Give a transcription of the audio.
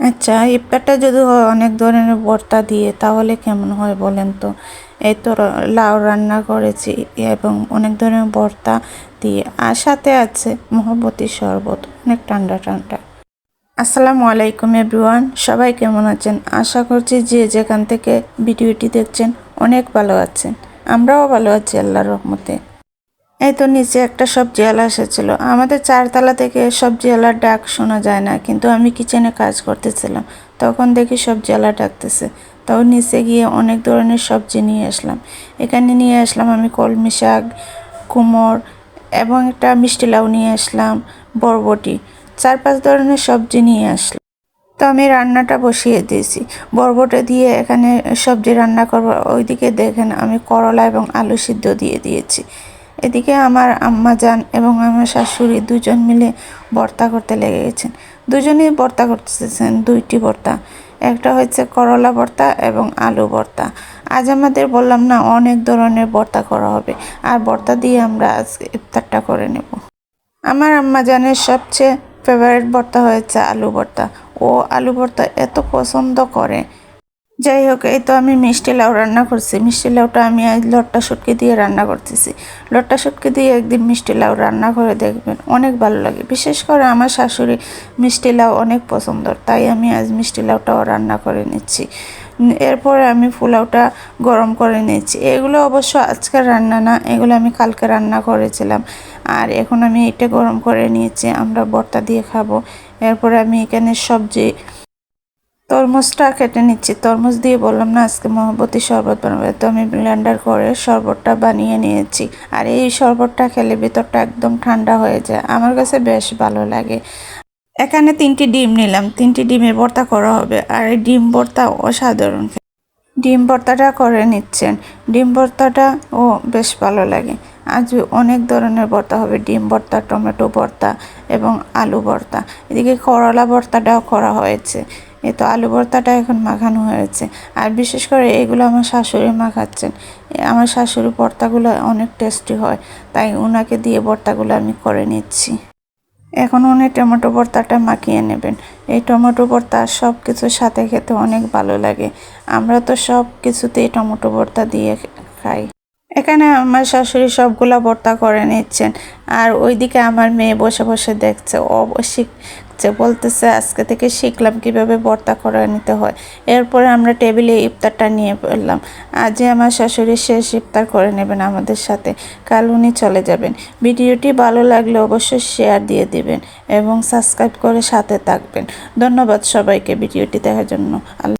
আচ্ছা ইফতারটা যদি অনেক ধরনের ভর্তা দিয়ে, তাহলে কেমন হয় বলেন তো? এই তো লাউ রান্না করেছি এবং অনেক ধরনের ভর্তা দিয়ে, আর সাথে আছে মহব্বতী শরবত, অনেক ঠান্ডা ঠান্ডা। আসসালামু আলাইকুম এভরিওয়ান, সবাই কেমন আছেন? আশা করছি যে যেখান থেকে ভিডিওটি দেখছেন, অনেক ভালো আছেন। আমরাও ভালো আছি, আল্লাহর রহমতে। এই তো নিচে একটা সবজিওয়ালা এসেছিল। আমাদের চারতলা থেকে সবজিওয়ালার ডাক শোনা যায় না, কিন্তু আমি কিচেনে কাজ করতেছিলাম। তখন দেখি সবজিওয়ালা ডাকতেছে। তাও নিচে গিয়ে অনেক ধরনের সবজি নিয়ে আসলাম। এখানে নিয়ে আসলাম আমি কলমি শাক, কুমড় এবং একটা মিষ্টি লাউ নিয়ে আসলাম, বরবটি, চার পাঁচ ধরনের সবজি নিয়ে আসলাম। তো আমি রান্নাটা বসিয়ে দিয়েছি। বরবটা দিয়ে এখানে সবজি রান্না করব, ওইদিকে দেখেন আমি করলা এবং আলু সিদ্ধ দিয়ে দিয়েছি। এদিকে আমার আম্মা যান এবং আমার শাশুড়ি দুজন মিলে ভর্তা করতে লেগে গেছেন। দুজনেই ভর্তা করতেছেন, দুইটি ভর্তা একটা হচ্ছে করলা ভর্তা এবং আলু ভর্তা আজ আমাদের বললাম না, অনেক ধরনের ভর্তা করা হবে। আর ভর্তা দিয়ে আমরা আজকে ইফতারটা করে নেব। আমার আম্মা জানের সবচেয়ে ফেভারিট ভর্তা হয়েছে আলু ভর্তা ও আলু ভর্তা এত পছন্দ করে। যাই হোক, এই তো আমি মিষ্টি লাউ রান্না করছি। মিষ্টি লাউটা আমি আজ লট্টা শুটকি দিয়ে রান্না করতেছি। লট্টা শুটকি দিয়ে একদিন মিষ্টি লাউ রান্না করে দেখবেন, অনেক ভালো লাগে। বিশেষ করে আমার শাশুড়ি মিষ্টি লাউ অনেক পছন্দ, তাই আমি আজ মিষ্টি লাউটাও রান্না করে নিচ্ছি। এরপরে আমি পোলাওটা গরম করে নিচ্ছি এগুলো অবশ্য আজকের রান্না না, এগুলো আমি কালকে রান্না করেছিলাম। আর এখন আমি এটা গরম করে নিয়েছি, আমরা বর্তা দিয়ে খাব। এরপরে আমি এখানে সবজি তরমুজটা কেটে নিচ্ছি। তরমুজ দিয়ে বললাম, না, আজকে মহব্বতী শরবত বানাবে। তো আমি ব্লেন্ডার করে শরবতটা বানিয়ে নিয়েছি। আর এই শরবতটা খেলে ভিতরটা একদম ঠান্ডা হয়ে যায়। আমার কাছে বেশ ভালো লাগে। এখানে তিনটি ডিম নিলাম। তিনটি ডিমের ভর্তা করা হবে। আর এই ডিম ভর্তা অসাধারণ। ডিম ভর্তাটা করে নিচ্ছেন। ডিম ভর্তাটা, ও, বেশ ভালো লাগে। আজ অনেক ধরনের ভর্তা হবে। ডিম ভর্তা, টমেটো ভর্তা এবং আলু ভর্তা। এদিকে করলা ভর্তাটাও করা হয়েছে। এই তো আলু ভর্তাটা এখন মাখানো হয়েছে। আর বিশেষ করে এগুলো আমার শাশুড়ি মাখাচ্ছেন এ, আমার শাশুড়ি ভর্তাগুলো অনেক টেস্টি হয়, তাই ওনাকে দিয়ে ভর্তাগুলো আমি করে নিচ্ছি। এখন উনি টমেটো ভর্তাটা মাখিয়ে নেবেন। এই টমেটো ভর্তা সব কিছুর সাথে খেতে অনেক ভালো লাগে। আমরা তো সব কিছুতেই টমেটো ভর্তা দিয়ে খাই। এখানে আমার শাশুড়ি সবগুলা ভর্তা করে নিচ্ছেন। আর ওইদিকে আমার মেয়ে বসে বসে দেখছে। ও শিখছে বলতেছে, আজকে থেকে শিখলাম কীভাবে ভর্তা করে নিতে হয়। এরপরে আমরা টেবিলে ইফতারটা নিয়ে পড়লাম আজই আমার শাশুড়ি শেষ ইফতার করে নেবেন আমাদের সাথে। কাল উনি চলে যাবেন। ভিডিওটি ভালো লাগলে অবশ্যই শেয়ার দিয়ে দিবেন এবং সাবস্ক্রাইব করে সাথে থাকবেন। ধন্যবাদ সবাইকে ভিডিওটি দেখার জন্য। আল্লাহ